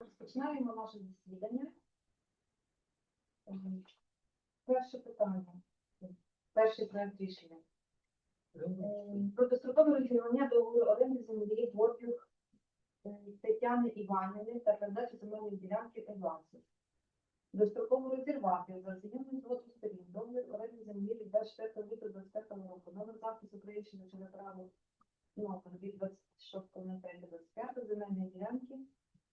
Розпочинаємо наше засідання. Перше питання. Перший проект рішення. Ем, Про дострокове розділення договору оренди землі Борбюк е, Тетяни Іванівни та передачу земельної ділянки Евасу. Достроково розірвати за взаємною згодою сторін договір оренди землі від 24 лютого 25 року. Номер запису України чи на право номер від 26.05.25 земельної ділянки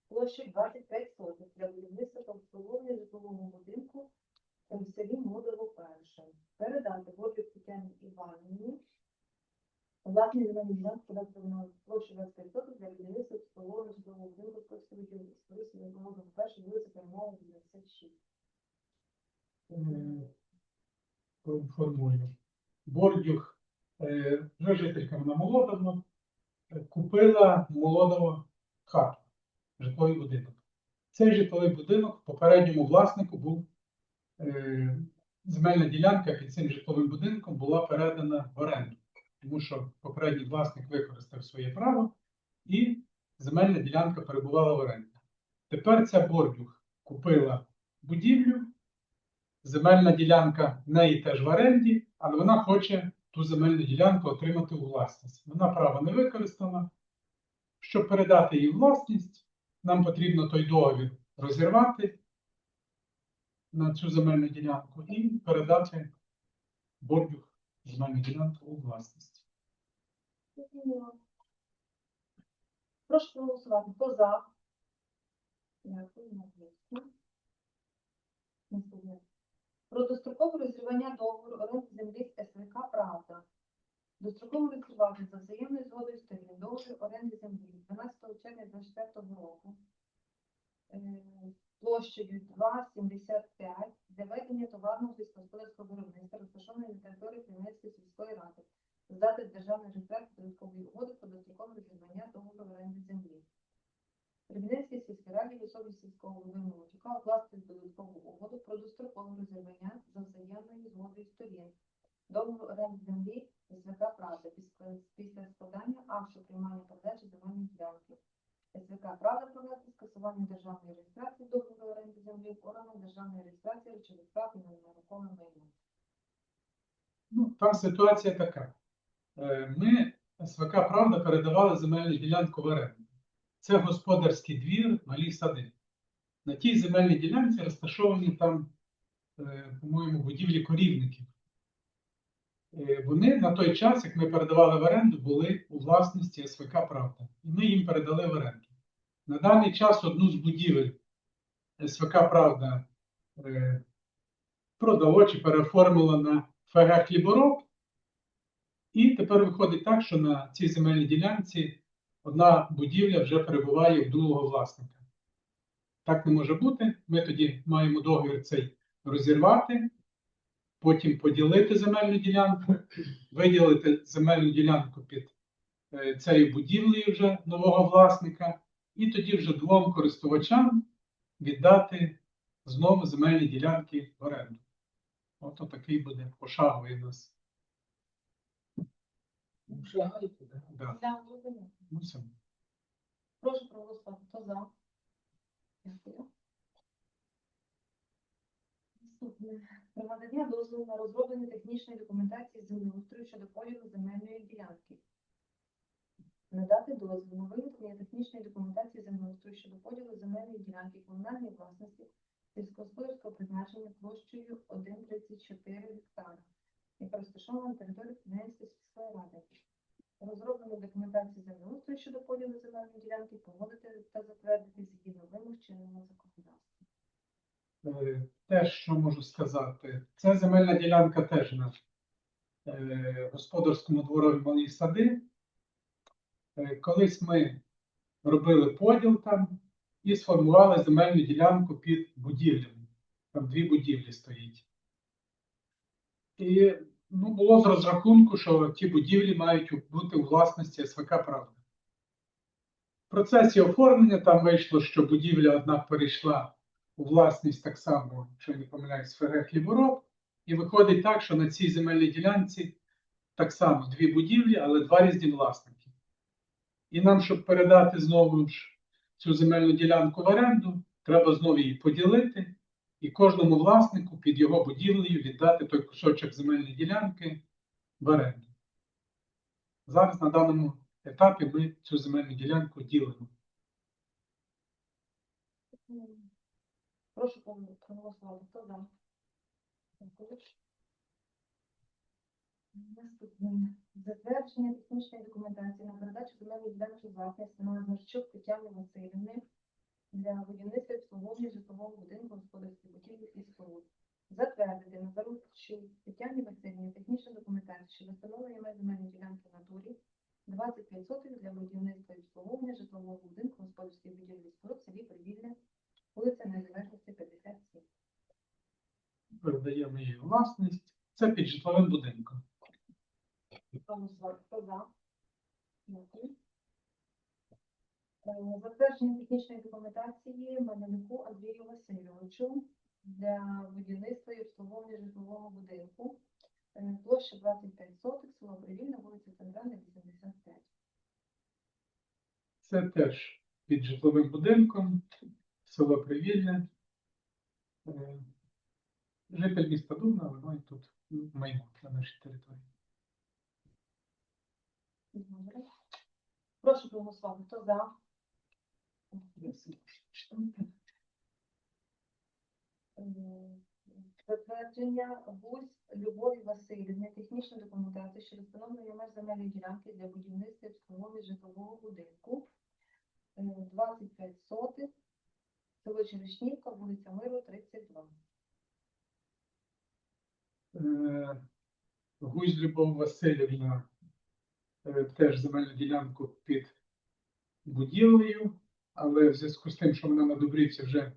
площею 25 соток для будівництва та обслуговування житлового будинку в селі Модово перше. Передати Борбік Тетяні Іванівні власні земельні ділянки податкової площі 25 соток для будівництва обслуговування житлового будинку в Спорисі Модово перше, вулиця Перемога 96. М, Проінформую. Бордюх, вже жителька вона Молодовно, е, купила Молодово хату, житловий будинок. Цей житловий будинок попередньому власнику був е, земельна ділянка під цим житловим будинком була передана в оренду, тому що попередній власник використав своє право і земельна ділянка перебувала в оренді. Тепер ця Бордюх купила будівлю, земельна ділянка в неї теж в оренді, але вона хоче ту земельну ділянку отримати у власність. Вона право не використана. Щоб передати їй власність, нам потрібно той договір розірвати на цю земельну ділянку і передати бордюх земельну ділянку у власність. Прошу проголосувати. Хто за? Дякую. Про дострокове розірвання договору оренди землі СВК «Правда». Достроково розірвати за взаємною згодою сторін договір оренди землі 12 червня 2024 року е, площею 2,75 для ведення товарного сільськогосподарського виробництва, розташованої на території Кремлівської сільської ради здати державний реєстратор додаткової угоди про дострокове розірвання договору оренди землі. Кремлівській сільській раді в особі сільського голови Молочука укласти додаткову угоду про дострокове розірвання за взаємною згодою сторін. Договору оренди землі СВК «Правда» після- складання акту приймання передачі земельної ділянки. СВК «Правда» провести скасування державної реєстрації договору оренди землі органом державної реєстрації речових прав і нерухоме майно. Ну, там ситуація така. Е, Ми СВК Правда передавали земельну ділянку в оренду. Це господарський двір, малі сади. На тій земельній ділянці розташовані там, е, по-моєму, будівлі корівників. Е, Вони на той час, як ми передавали в оренду, були у власності СВК Правда. І ми їм передали в оренду. На даний час одну з будівель СВК Правда е, продало чи переоформило на ФГ Хлібороб. І тепер виходить так, що на цій земельній ділянці одна будівля вже перебуває в другого власника. Так не може бути. Ми тоді маємо договір цей розірвати, потім поділити земельну ділянку, виділити земельну ділянку під е, цією будівлею вже нового власника, і тоді вже двом користувачам віддати знову земельні ділянки в оренду. Ото такий буде пошаговий у нас. Да. Да, зрозуміло. Ну, все. Прошу проголосувати. Хто за? Дякую. Наступне. Дозволу на розроблення технічної документації землеустрою щодо поділу земельної ділянки. Надати дозвіл на виготовлення технічної документації землеустрою щодо поділу земельної ділянки комунальної власності сільськогосподарського призначення площею 1,34 гектара, яка розташована на території Кремлівської сільської ради. Розроблену документацію землеустрою щодо поділу земельної ділянки погодити та затвердити згідно вимог чинного законодавства. Е, Теж що можу сказати, ця земельна ділянка теж на е, господарському дворові малі сади. Е, Колись ми робили поділ там і сформували земельну ділянку під будівлями. Там дві будівлі стоїть. І ну, було з розрахунку, що ті будівлі мають бути у власності СВК Правда. В процесі оформлення там вийшло, що будівля одна перейшла у власність так само, якщо я не помиляюсь, ФГ Хлібороб. І виходить так, що на цій земельній ділянці так само дві будівлі, але два різні власники. І нам, щоб передати знову ж цю земельну ділянку в оренду, треба знову її поділити і кожному власнику під його будівлею віддати той кусочок земельної ділянки в оренду. Зараз на даному етапі ми цю земельну ділянку ділимо. Прошу проголосувати. Хто за? Наступне. Затвердження технічної документації на передачу земельної ділянки власності на Значук Тетяни Васильівни для будівництва обслуговування житлового будинку господарських будівлі і споруд. Затвердити на Заруччук Тетяні Васильівні технічну документацію щодо встановлення земельної ділянки в натурі 25 сотень для будівництва і обслуговування житлового будинку господарських будівлі і споруд в селі Привільне, вулиця Незалежності 57. Передаємо її у власність. Це під житловим будинком. Е, Затвердження технічної документації Манелюку Андрію Васильовичу для будівництва і обслуговування житлового будинку. Е, Площа 25 сотих, село Привільне, вулиця Центральна, 85. Це теж під житловим будинком, село Привільне. Е, Житель міста Дубна, має тут майно на нашій території. Добре. Прошу проголосувати. Хто за? Е, Затвердження Гусь Любові Васильівни, технічна документація щодо встановлення меж земельної ділянки для будівництва обслуговування житлового будинку. Е, 25 сотих, село Черешнівка, вулиця Миру, 32. Е, Гузь Любов Васильівна е, теж земельну ділянку під будівлею, але в зв'язку з тим, що вона на Добрівці вже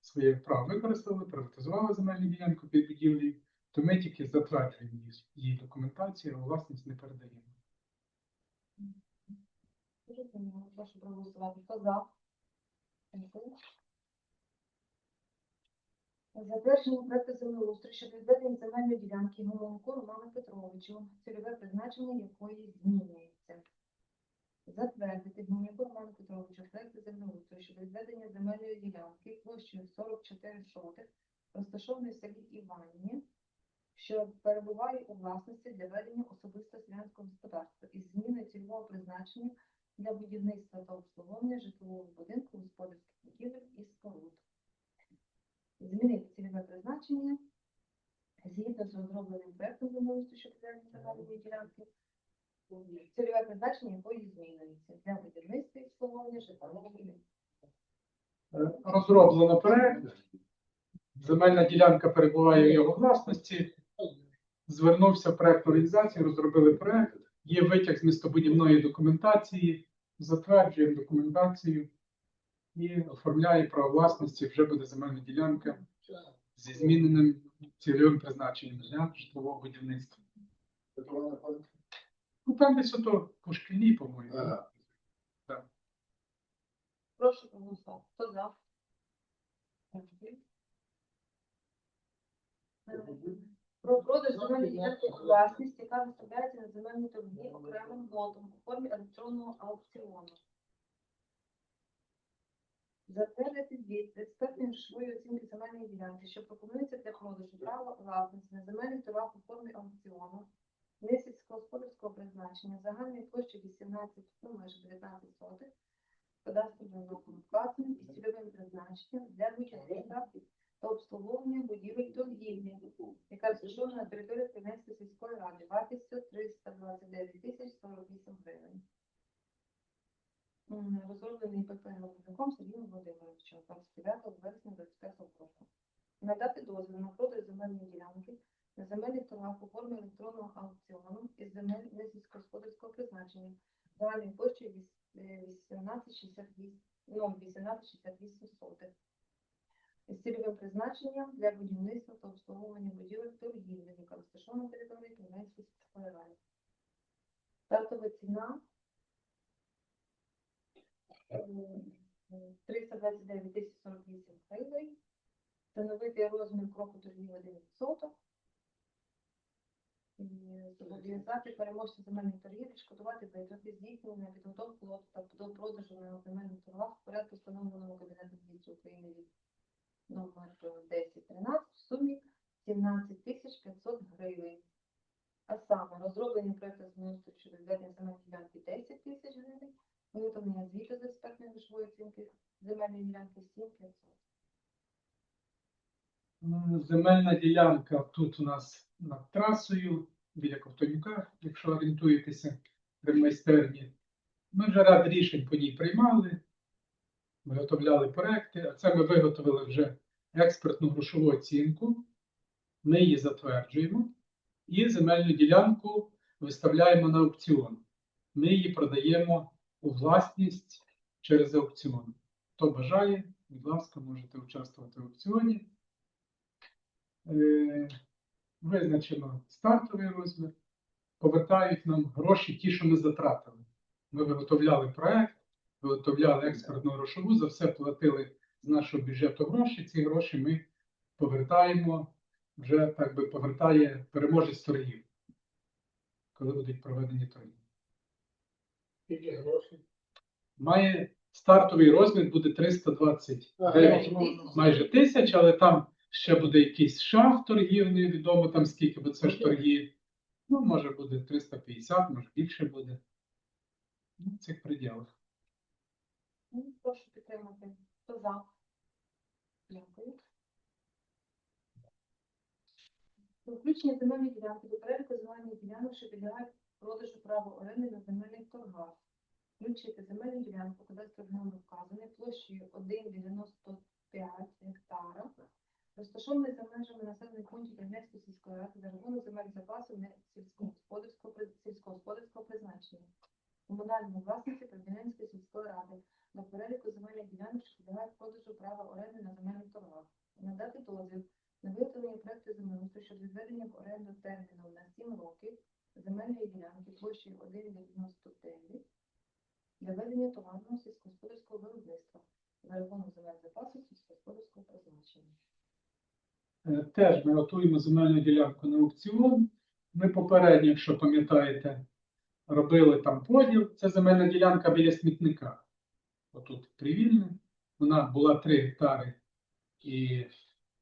своє право використала, приватизувала земельну ділянку під будівлею, то ми тільки затверджуємо її, документацію, а власність не передаємо. Прошу проголосувати. Хто за? Затвердження проекту землеустрою щодо відведення земельної ділянки Гомонку Роману Петровичу, цільове призначення якої змінюється. Затвердити Гомонку Роману Петровичу проект землеустрою щодо відведення земельної ділянки площею 44 сотих, розташованої в селі Іванні, що перебуває у власності для ведення особисто селянського господарства із зміною цільового призначення для будівництва та обслуговування житлового будинку, господарських будівель і споруд. Змінити цільове призначення згідно з розробленим проектом землеустрою щодо земельної ділянки, цільове призначення якої змінюється для будівництва і обслуговування житлового. Розроблено проект. Земельна ділянка перебуває в його власності. Звернувся в проект організації, розробили проект. Є витяг з містобудівної документації, затверджуємо документацію і оформляє право власності. Вже буде земельна ділянка зі зміненим цільовим призначенням для житлового будівництва. Ну там десь ото по шкільній, по-моєму. Ага. Прошу проголосувати. Хто за? Е, Про продаж земельної ділянки у власність, яка виставляється на земельній торгівлі окремим лотом у формі електронного аукціону. Затвердити звіт з експертної грошової оцінки земельної ділянки, що пропонується для продажу права власності на земельних торгах у формі аукціону, не сільськогосподарського призначення, загальної площі 18, ну майже 19 сотих, кадастровим номером вказаним і цільовим призначенням для будівництва та обслуговування будівель торгівлі, яка розташована на території Кремлівської сільської ради вартістю 329 тисяч 48 гривень. Розроблений ПП Головником Сергієм Володимировичем 29 вересня 25 року. Надати дозвіл на продаж земельної ділянки на земельних торгах у формі електронного аукціону із земель несільськогосподарського призначення загальною площею віс- е, 1868 ну, 1868 сотих. З цільовим призначенням для будівництва та обслуговування будівель торгівлі, яка розташована на території Кременської сільської. Стартова ціна 329 тисяч 48 гривень. Встановити розмір кроку торгівлі 1%. І зобов'язати переможця торгів відшкодувати за витрати здійснені на підготовку лоту та до продажу на земельних торгах в порядку встановленого Кабінетом міністрів України від номер 1013 в сумі 17 тисяч 500 гривень. А саме розроблення проекту землеустрою щодо відведення земельної ділянки 10 тисяч гривень, виготовлення звіту з експертної грошової оцінки земельної ділянки 7 500. Земельна ділянка тут у нас над трасою, біля Ковтонюка, якщо орієнтуєтеся при майстерні. Ми вже ряд рішень по ній приймали, виготовляли проекти, а це ми виготовили вже експертну грошову оцінку. Ми її затверджуємо і земельну ділянку виставляємо на аукціон. Ми її продаємо у власність через аукціон. Хто бажає, будь ласка, можете участвувати в аукціоні. Е, Визначено стартовий розмір, повертають нам гроші, ті, що ми затратили. Ми виготовляли проект, виготовляли експертну грошову, за все платили з нашого бюджету гроші. Ці гроші ми повертаємо, вже так би повертає переможець торгів, коли будуть проведені торги. Скільки грошей? Має стартовий розмір буде 329 майже тисяч, але там ще буде якийсь шах торгів, невідомо там скільки, бо це ж торги. Ну, може буде 350, може більше буде. Ну, в цих пределах. Ну, Прошу підтримати. Хто за? Дякую. Включення земельної ділянки до переліку земельних ділянок, що підлягають продажу права оренди на земельних торгах. Включити земельну ділянку, кадастровий номер вказаний площею 1,95 гектара, розташований за межами населених пунктів Донецької сільської ради за рахунок земель запасу не сільськогосподарського сільськогосподарського призначення. Комунальної власності Продвіненської сільської ради до переліку земельних ділянок, що підлягають продажу права оренди на земельних торгах. Надати дозвіл на виготовлення проекту землеустрою щодо відведення в оренду терміном на 7 років земельної ділянки площею 1,99 для ведення товарного сільськогосподарського виробництва за рахунок земель запасу сільськогосподарського призначення. Е, Теж ми готуємо земельну ділянку на аукціон. Ми попередньо, якщо пам'ятаєте, робили там поділ. Це земельна ділянка біля смітника. Отут привільне. Вона була 3 гектари і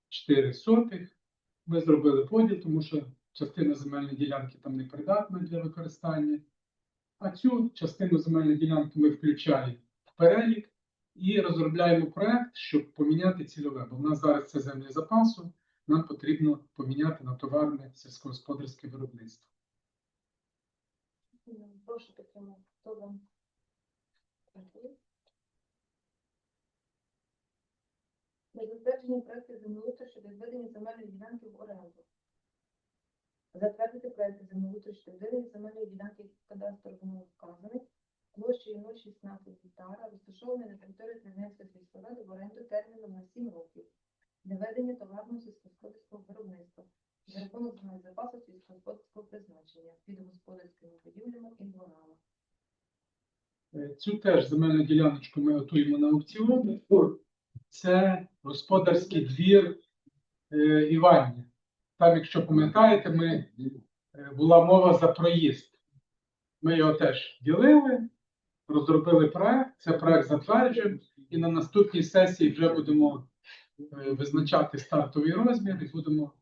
4 сотих. Ми зробили поділ, тому що частина земельної ділянки там не придатна для використання. А цю частину земельної ділянки ми включаємо в перелік і розробляємо проект, щоб поміняти цільове. Бо в нас зараз це землі запасу, нам потрібно поміняти на товарне сільськогосподарське виробництво. Прошу підтримати. Хто за? Дякую. Затвердження проекту землеустрою щодо відведення земельної ділянки в оренду. Затвердити проекти землеустрою щодо відведення земельної ділянки кадастровому вказаних площею 0,16 гектара, розташованої на території Кремлівської сільської ради в оренду терміном на 7 років для ведення товарного сільськогосподарського виробництва за рахунок земель запасу сільськогосподарського призначення під господарськими будівлями і дворами. Е, Цю теж земельну діляночку ми готуємо на аукціон. Це господарський двір е, Іванні. Там, якщо пам'ятаєте, ми, е, була мова за проїзд. Ми його теж ділили, розробили проект, це проект затверджуємо, і на наступній сесії вже будемо е, визначати стартовий розмір і будемо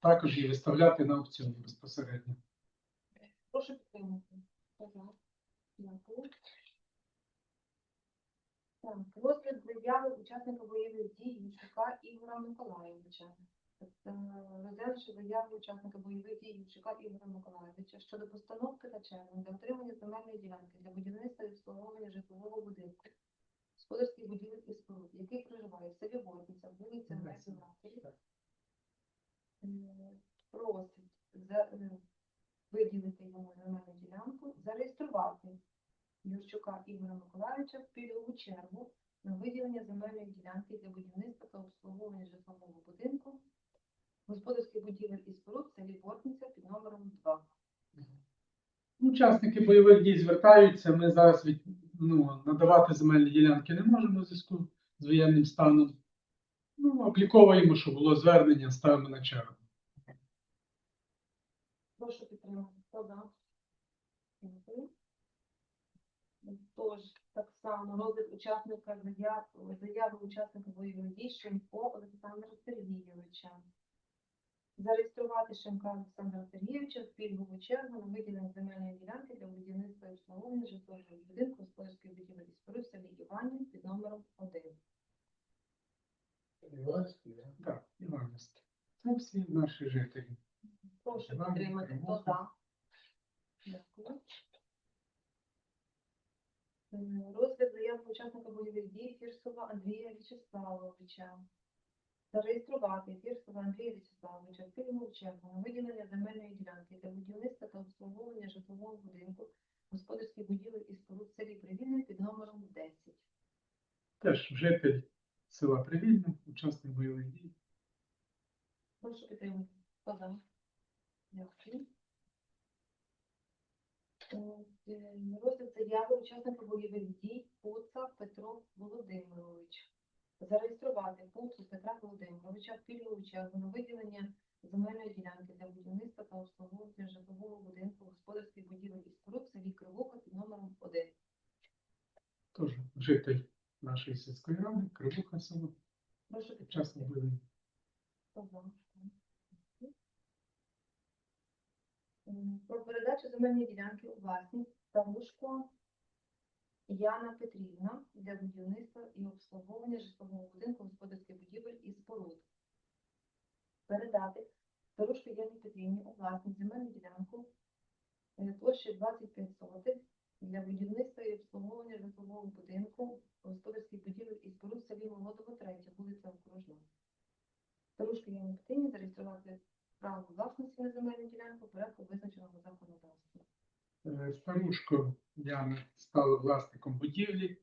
також її виставляти на аукціон безпосередньо. Прошу підтримати. Розгляд заяви учасника бойових дій Ющука Ігора Миколаєвича. Е, Розглянувши заяву учасника бойових дій Ющука Ігора Миколаєвича щодо постановки на чергу для отримання земельної ділянки для будівництва і обслуговування житлового будинку, господарських будівель і споруд, який проживає в селі Вортниця, вулиця Лесі е, просить за, е, виділити йому земельну ділянку, зареєструвати Юрчука Ігоря Миколаївича в пільгову чергу на виділення земельної ділянки для будівництва та обслуговування житлового будинку, господарських будівель і споруд в селі Бортниця під номером 2. Учасники бойових дій звертаються. Ми зараз від, ну, надавати земельні ділянки не можемо в зв'язку з воєнним станом. Ну, обліковуємо, що було звернення, ставимо на чергу. Прошу підтримати. Хто за? Тож, так само, розгляд учасника заяви учасника бойових дій Шимко Олександра Сергійовича. Зареєструвати Шимка Олександра Сергійовича в пільгову чергу на виділення земельної ділянки для будівництва і обслуговування житлового будинку господарської будівлі споруд селі Іванів під номером 1. Іванський. Так, Іванівський. Це всі наші жителі. Прошу Іванів, підтримати. Хто за? Дякую. Е, Розгляд заяви учасника бойових дій Фірсова Андрія Вячеславовича. Зареєструвати Фірсова Андрія Вячеславовича пільгову на виділення земельної ділянки для будівництва та обслуговування житлового будинку господарських будівель і споруд в селі Привільне під номером 10. Теж житель села Привільне, учасник бойових дій. Прошу підтримати. Хто за? Дякую. Е, е, Розгляд заяви учасника бойових дій Пуца Петро Володимирович. Зареєструвати Пуцу Петра Володимировича в пільгову на виділення земельної ділянки для будівництва та обслуговування житлового будинку господарських будівель і споруд в селі Кривуха під номером 1. Теж житель нашої сільської ради, Кривуха село, Прошу за? М, Про передачу земельної ділянки у власність Тавушко Яна Петрівна для будівництва і обслуговування житлового будинку господарських будівель і споруд. Передати Старушко Яні Петрівні у власність земельну ділянку е, площею 25 сотих для будівництва і обслуговування житлового будинку господарських будівель і споруд селі Молодого 3, вулиця Окружна. Старушка Яні Петрівні зареєструвати право власності на земельну ділянку в порядку визначеного законодавством. Е, Старушко Яна стала власником будівлі.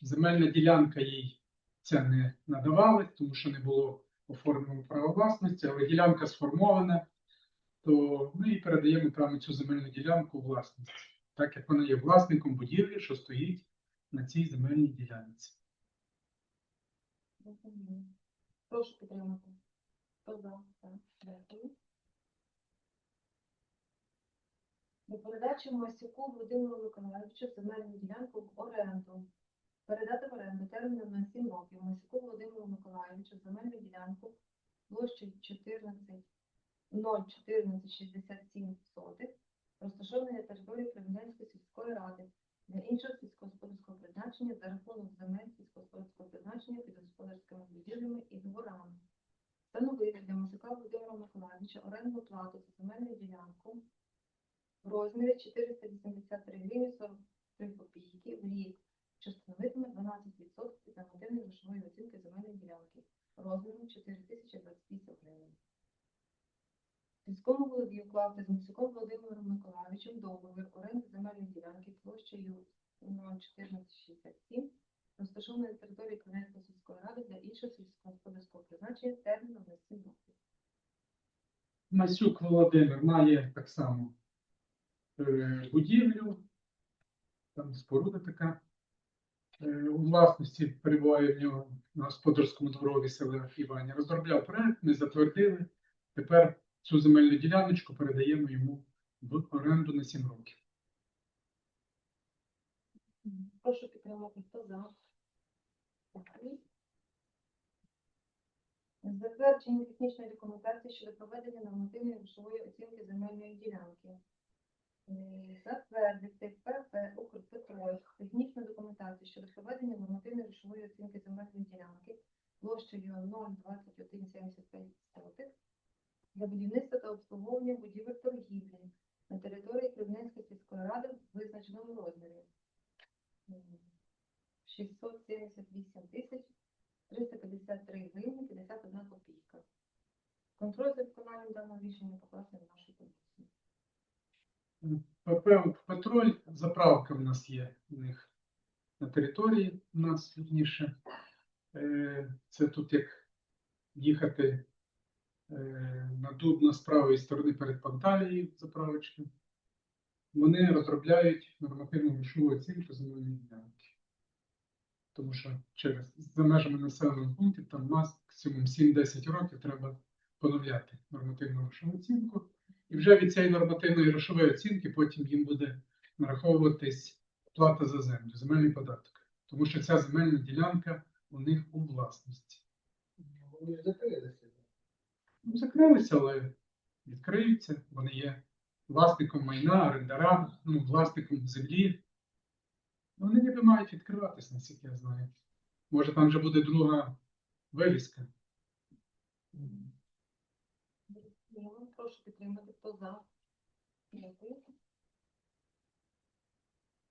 Земельна ділянка їй це не надавали, тому що не було оформлено право власності, але ділянка сформована, то ми їй передаємо прямо цю земельну ділянку у власність, так як вона є власником будівлі, що стоїть на цій земельній ділянці. Прошу підтримати. Дякую. До передачі Масюку Володимиру Миколаївичу земельну ділянку в оренду. Передати в оренду терміном на 7 років Масюку Володимиру Миколаївичу земельну ділянку площею 14 01467 сотих, розташованої на території Кремлянської сільської ради для іншого сільськогосподарського призначення за рахунок земель сільськогосподарського призначення під господарськими будівлями і дворами. Встановити для Масюка Володимира Миколаївича орендну плату за земельну ділянку розмірі 483 гривні 43 копійки в рік, що становитиме 12% від нормативної грошової оцінки земельної ділянки розміром 4028 гривень. Сільському голові укласти з Мусюком Володимиром Миколаївичем договір оренди земельної ділянки площею 01467, розташованої на території Кам'янської сільської ради для іншого сільськогосподарського призначення терміном на 7 років. Масюк Володимир має так само будівлю, там споруда така. Е, У власності перебуває в нього на господарському дворові села Івані. Розробляв проект, ми затвердили. Тепер цю земельну діляночку передаємо йому в оренду на 7 років. Прошу підтримати, хто за. Затвердження технічної документації щодо проведення нормативної грошової оцінки земельної ділянки. Затвердити ПП «Укрпетроль» технічну документацію щодо проведення нормативної грошової оцінки земельної ділянки площею 02175 сотих для будівництва та обслуговування будівель торгівлі на території Кривненської сільської ради в визначеному розмірі. 678 тисяч 353 гривні 51 копійка. Контроль за виконанням даного рішення покласти на нашу комісію. ПП патруль, заправка в нас є у них на території, у нас вірніше. Е, Це тут як їхати е, на Дубно з правої сторони перед Панталією заправочки. Вони розробляють нормативну грошову оцінку земельної ділянки. Тому що через за межами населених пунктів там максимум 7-10 років треба поновляти нормативну грошову оцінку. І вже від цієї нормативної грошової оцінки потім їм буде нараховуватись плата за землю, земельний податок. Тому що ця земельна ділянка у них у власності. Вони закрилися. Ну, закрилися, але відкриються. Вони є власником майна, орендарем, ну, власником землі. Вони ніби мають відкриватися, наскільки я знаю. Може, там вже буде друга вивіска. Дякую. Прошу підтримати. Хто за? Дякую.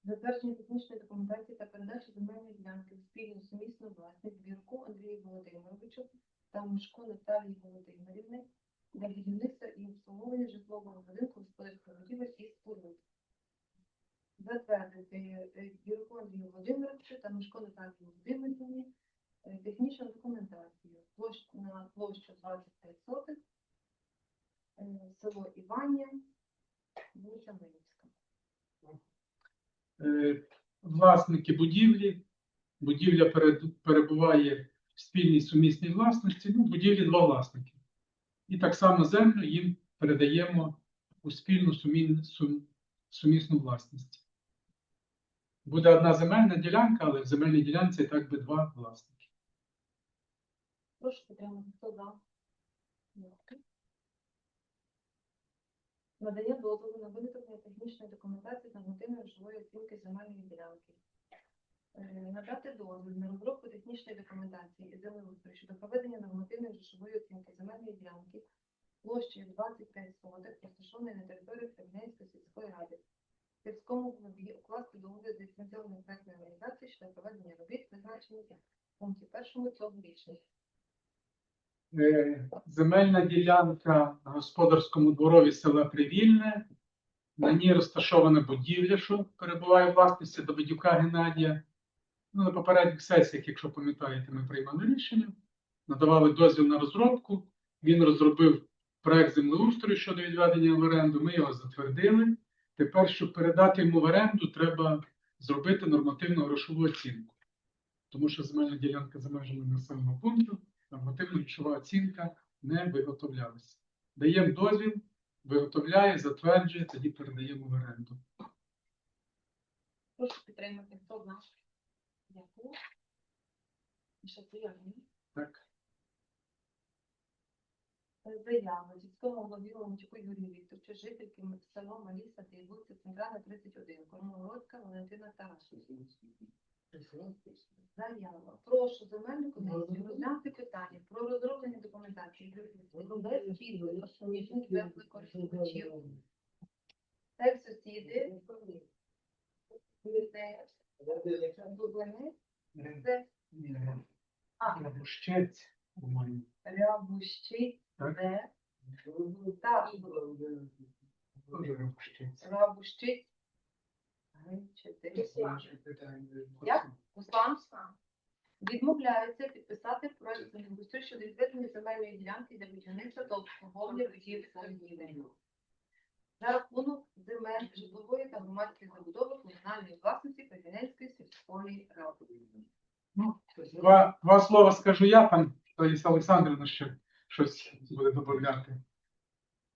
Затвердження технічної документації та передачі земельної ділянки в спільну сумісну власність Бірку Андрію Володимировичу та Мишко Наталії Володимирівни для будівництва і обслуговування житлового будинку господарських будівель і споруд. Затвердити е, Бірку Андрію Володимировичу та Мишко Наталії Володимирівні е, технічну документацію площ, на площу 25 сотих, е, село Івання, вулиця Минська. Е, Власники будівлі. Будівля перебуває в спільній сумісній власності. Ну, будівлі два власники. І так само землю їм передаємо у спільну сумін- сум- сумісну власність. Буде одна земельна ділянка, але в земельній ділянці так би два власники. Прошу підтримати. Хто за? Надання дозволу на виготовлення технічної документації нормативної грошової оцінки земельної ділянки. Е, Надати дозвіл на розробку технічної документації із землеустрою щодо проведення нормативної грошової оцінки земельної ділянки площею 25 соток, розташованої на території Кремлянської сільської ради. Сільському клубі укласти договір з ліцензіонною проектною організацією щодо проведення робіт, визначених в пункті першому цього рішення. Е, Земельна ділянка на господарському дворові села Привільне. На ній розташована будівля, що перебуває в власності Давидюка Геннадія. Ну, на попередніх сесіях, якщо пам'ятаєте, ми приймали рішення, надавали дозвіл на розробку. Він розробив проект землеустрою щодо відведення в оренду. Ми його затвердили. Тепер, щоб передати йому в оренду, треба зробити нормативну грошову оцінку. Тому що земельна ділянка за межами населеного пункту нормативна грошова оцінка не виготовлялася. Даємо дозвіл, виготовляє, затверджує, тоді передаємо в оренду. Прошу підтримати. Хто за? Дякую. Ще заявлення. Так. Заява сільському голові Ломчуку Юрію Вікторовичу, жительки села Малі Сади, Центральна, 31, Кормогородська Валентина Тарасівна. Заява. Прошу земельну комісію розглянути питання про розроблення документації підпису так сусіди, Дублини, це а, Рябущиць, де, так, Рябущиць, чотири, Як? Руслан відмовляється підписати проект землеустрою щодо відведення земельної ділянки для будівництва та обслуговування будівель торгівлі. За рахунок земель житлової та громадської забудови комунальної власності Кремінецької сільської ради. Ну, Два, два слова скажу я, там Лариса Олександрівна ще щось буде додати.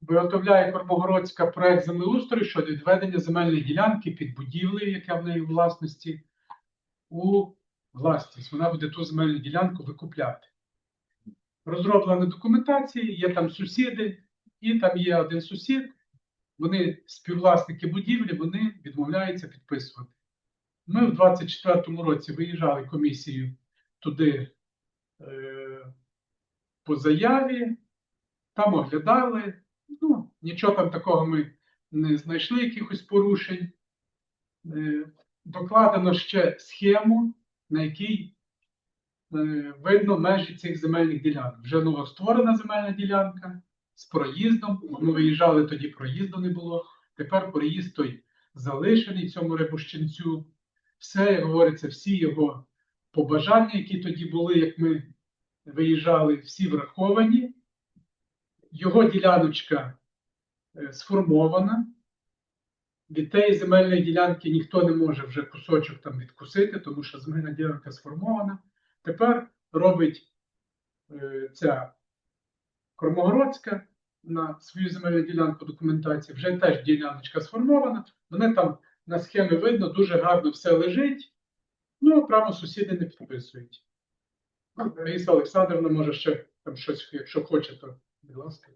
Виготовляє Кормогородська проект землеустрою щодо відведення земельної ділянки під будівлею, яка в неї у власності, у власність. Вона буде ту земельну ділянку викупляти. Розроблена документація, є там сусіди, і там є один сусід. Вони співвласники будівлі, вони відмовляються підписувати. Ми в 24-му році виїжджали комісією туди е, по заяві, там оглядали. Ну, нічого там такого ми не знайшли, якихось порушень. Е, докладено ще схему, на якій е, видно межі цих земельних ділянок. Вже новостворена земельна ділянка з проїздом. Ми виїжджали тоді, проїзду не було. Тепер проїзд той залишений цьому рибущенцю. Все, як говориться, всі його побажання, які тоді були, як ми виїжджали, всі враховані. Його діляночка е, сформована. Від тієї земельної ділянки ніхто не може вже кусочок там відкусити, тому що земельна ділянка сформована. Тепер робить е, ця Кормогородська на свою земельну ділянку документації, вже теж діляночка сформована. Вони там на схемі видно, дуже гарно все лежить. Ну, право сусіди не підписують. Ну, Раїса Олександрівна може ще там щось, якщо хоче, то будь ласка.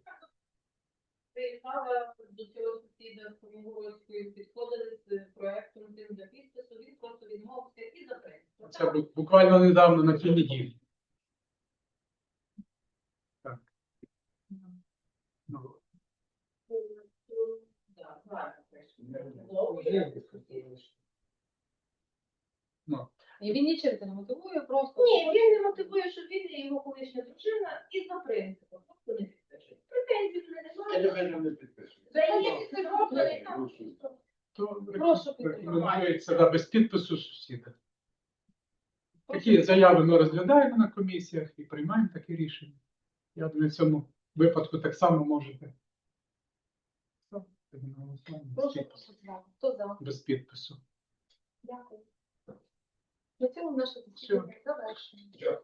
Приїхала до цього сусіда з Комігорською, підходили з проектом тим для підпису, він просто відмовився і запрещив. Це бу- буквально недавно на тій неділі. Так. Ну, правильно, ну, І він нічим це не мотивує, просто Ні, він не мотивує, що він і його колишня дружина і за принципом, просто не. Претензій Я немає. там. то Прошу рекомендується да, без підпису сусіда. Такі заяви ми розглядаємо на комісіях і приймаємо такі рішення. Я думаю, в цьому випадку так само можете. Все, тоді на голосування, без прошу підпису. проголосувати. Хто за? Без підпису. Дякую. На цьому наше засідання завершено.